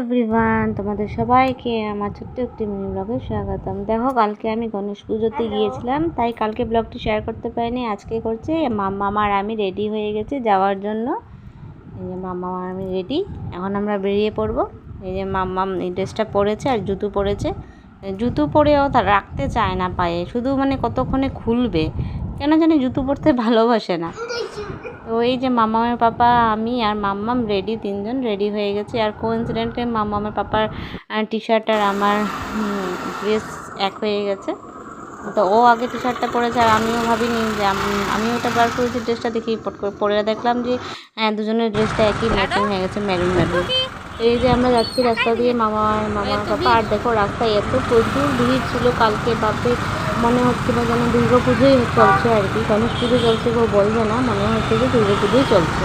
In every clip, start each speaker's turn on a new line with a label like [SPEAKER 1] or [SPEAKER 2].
[SPEAKER 1] Everyone তোমাদের সবাইকে আমার ছোট্ট একটি মিনি ব্লগে স্বাগতম। দেখো কালকে আমি গণেশ পুজোতে গিয়েছিলাম তাই কালকে ব্লগটি শেয়ার করতে পারিনি। আজকে করছে মাম্মা আর আমি রেডি হয়ে গেছি যাওয়ার জন্য। এই যে মাম্মা আর আমি রেডি এখন আমরা বেরিয়ে পড়ব। এই যে মাম্মাম এই ড্রেসটা পরেছে আর জুতো পরেছে। জুতো পরেও তা রাখতে চায় না পায়ে শুধু মানে কতক্ষণে খুলবে কেন জানি জুতো পরতে ভালোবাসে না। তো এই যে মামামের পাপা, আমি আর মাম্মাম রেডি তিনজন রেডি হয়ে গেছি। আর কোইন্সিডেন্টলি মামামের পাপার টি শার্ট আর আমার ড্রেস এক হয়ে গেছে। তো ও আগে টি শার্টটা পরেছে আর আমিও ভাবিনি যে আমি ওটা বার করেছি ড্রেসটা দেখি, পট করে পরে দেখলাম যে হ্যাঁ দুজনের ড্রেসটা একই ম্যাচিং হয়ে গেছে ম্যারুন মেরুন এই যে আমরা যাচ্ছি রাস্তা দিয়ে মামা মামা মামার পাপা আর দেখো রাস্তায় এত প্রচুর ভিড় ছিল কালকে বাপে মনে হচ্ছে হচ্ছিল যেন দুর্গা পুজোই চলছে আর কি। গণেশ পুজো চলছে কেউ বলবে না মনে হচ্ছে যে দুর্গা পুজোই চলছে।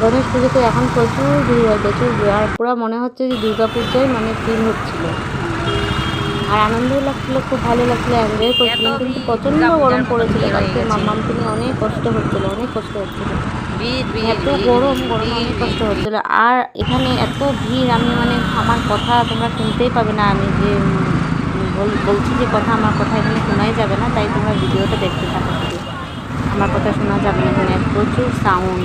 [SPEAKER 1] গণেশ পুজোতে এখন প্রচুর ভিড় হয় প্রচুর আর পুরো মনে হচ্ছে যে দুর্গা পুজোয় মানে ফিল হচ্ছিল। আর আনন্দও লাগছিল খুব ভালো লাগছিল এনজয় করছিলাম। কিন্তু প্রচণ্ড গরম পড়েছিল কালকে। মাম্মাম তিনি অনেক কষ্ট হচ্ছিল অনেক কষ্ট হচ্ছিল এত গরম গরম অনেক কষ্ট হচ্ছিল আর এখানে এত ভিড় আমি মানে আমার কথা তোমরা শুনতেই পাবে না। আমি যে বল- বলছি যে কথা আমার কথা এখানে শোনাই যাবে না তাই তোমরা ভিডিওটা দেখতে থাকো। আমার কথা শোনা যাবে না। এখানে প্রচুর সাউন্ড